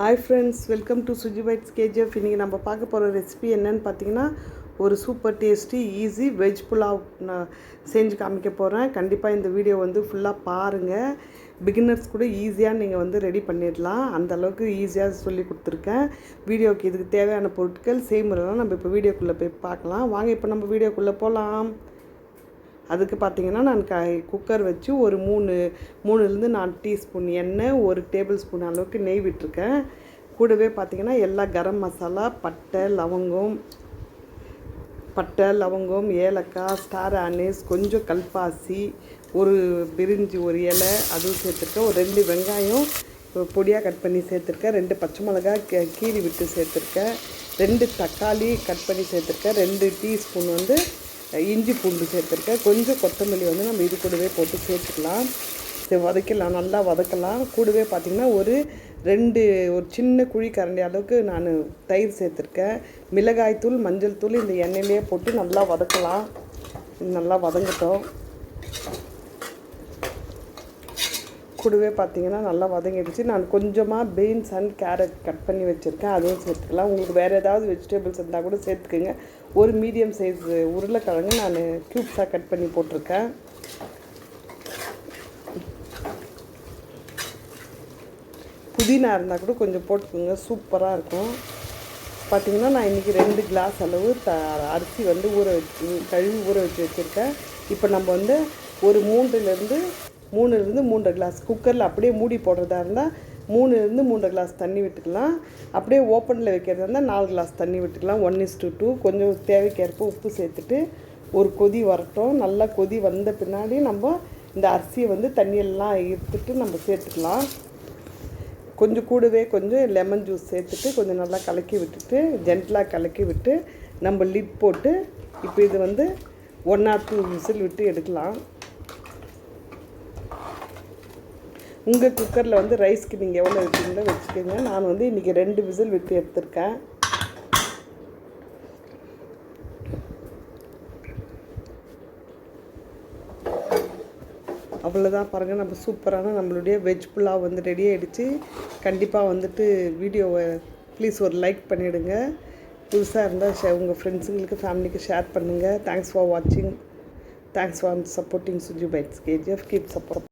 Hi friends welcome to Suji Bites KGF இன்றைக்கி நம்ம பார்க்க போகிற ரெசிபி என்னன்னு பார்த்தீங்கன்னா ஒரு super tasty easy veg pulao நான் செஞ்சு காமிக்க போகிறேன் கண்டிப்பாக இந்த வீடியோ வந்து ஃபுல்லாக பாருங்கள் பிகினர்ஸ் கூட ஈஸியாக நீங்கள் வந்து ரெடி பண்ணிடலாம். அந்த அளவுக்கு ஈஸியாக சொல்லி கொடுத்துருக்கேன். வீடியோக்கு இதுக்கு தேவையான பொருட்கள் செய்முறைலாம் நம்ம இப்போ வீடியோக்குள்ளே போய் பார்க்கலாம். வாங்க இப்போ நம்ம வீடியோக்குள்ளே போகலாம் அதுக்கு பார்த்தீங்கன்னா நான் க குக்கர் வச்சு ஒரு மூணு மூணுலேருந்து நாலு டீஸ்பூன் எண்ணெய் ஒரு டேபிள் ஸ்பூன் அளவுக்கு நெய் விட்டுருக்கேன். கூடவே பார்த்தீங்கன்னா எல்லா கரம் மசாலா பட்டை லவங்கம் பட்டை லவங்கம் ஏலக்காய் ஸ்டார் ஆனிஸ் கொஞ்சம் கல்பாசி ஒரு பிரிஞ்சி ஒரு இலை அதுவும் சேர்த்துருக்கேன். ஒரு ரெண்டு வெங்காயம் பொடியாக கட் பண்ணி சேர்த்துருக்கேன். ரெண்டு பச்சை மிளகா கீ கீறி விட்டு சேர்த்துருக்கேன். ரெண்டு தக்காளி கட் பண்ணி சேர்த்துருக்கேன். ரெண்டு டீஸ்பூன் வந்து இஞ்சி பூண்டு சேர்த்துருக்கேன். கொஞ்சம் கொத்தமல்லி வந்து நம்ம இது கூடவே போட்டு சேர்த்துக்கலாம். சரி வதக்கலாம் நல்லா வதக்கலாம். கூடவே பார்த்திங்கன்னா ஒரு ரெண்டு ஒரு சின்ன குழி கரண்டி அளவுக்கு நான் தயிர் சேர்த்துருக்கேன். மிளகாய் தூள் மஞ்சள் தூள் இந்த எண்ணெயிலே போட்டு நல்லா வதக்கலாம். நல்லா வதங்கட்டும். கூடவே பார்த்தீங்கன்னா நல்லா வதங்கிடுச்சு. நான் கொஞ்சமாக பீன்ஸ் அண்ட் கேரட் கட் பண்ணி வச்சுருக்கேன். அதுவும் சேர்த்துக்கலாம். உங்களுக்கு வேறு ஏதாவது வெஜிடபிள்ஸ் இருந்தால் கூட சேர்த்துக்குங்க. ஒரு மீடியம் சைஸ் உருளைக்கிழங்கு நான் க்யூப்ஸாக கட் பண்ணி போட்டிருக்கேன். புதினா இருந்தால் கூட கொஞ்சம் போட்டுக்கோங்க. சூப்பராக இருக்கும். பார்த்திங்கன்னா நான் இன்றைக்கி ரெண்டு கிளாஸ் அளவு த அரிசி வந்து ஊற வச்சு கழுவி ஊற வச்சு வச்சுருக்கேன். இப்போ நம்ம வந்து ஒரு மூன்றுலேருந்து மூணுலேருந்து மூன்றரை கிளாஸ். குக்கரில் அப்படியே மூடி போடுறதா இருந்தால் மூணுலேருந்து மூன்றரை கிளாஸ் தண்ணி விட்டுக்கலாம். அப்படியே ஓப்பனில் வைக்கிறதா இருந்தால் நாலு கிளாஸ் தண்ணி விட்டுக்கலாம். ஒன் இஸ் டூ டூ கொஞ்சம் தேவைக்கேற்ப உப்பு சேர்த்துட்டு ஒரு கொதி வரட்டும். நல்லா கொதி வந்த பின்னாடி நம்ம இந்த அரிசியை வந்து தண்ணியெல்லாம் எடுத்துட்டு நம்ம சேர்த்துக்கலாம். கொஞ்சம் கூடவே கொஞ்சம் லெமன் ஜூஸ் சேர்த்துட்டு கொஞ்சம் நல்லா கலக்கி விட்டுட்டு ஜென்டலாக கலக்கி விட்டு நம்ம லிட் போட்டு இப்போ இது வந்து ஒன் ஆர் டூ விசில் விட்டு எடுக்கலாம். உங்கள் குக்கரில் வந்து ரைஸ்க்கு நீங்கள் எவ்வளோ வைக்கிறீங்களோ வச்சுக்கோங்க. நான் வந்து இன்றைக்கி ரெண்டு விசில் விட்டு எடுத்திருக்கேன். அவ்வளோதான் பாருங்கள் நம்ம சூப்பரான நம்மளுடைய வெஜ் புலாவ் வந்து ரெடி ஆகிடுச்சு கண்டிப்பாக வந்துட்டு வீடியோவை ப்ளீஸ் ஒரு லைக் பண்ணிவிடுங்க புதுசாக இருந்தால் ஷே உங்கள் ஃப்ரெண்ட்ஸுங்களுக்கு ஃபேமிலிக்கு ஷேர் பண்ணுங்கள் தேங்க்ஸ் ஃபார் வாட்சிங் thanks for supporting Suji Bites KGF keep support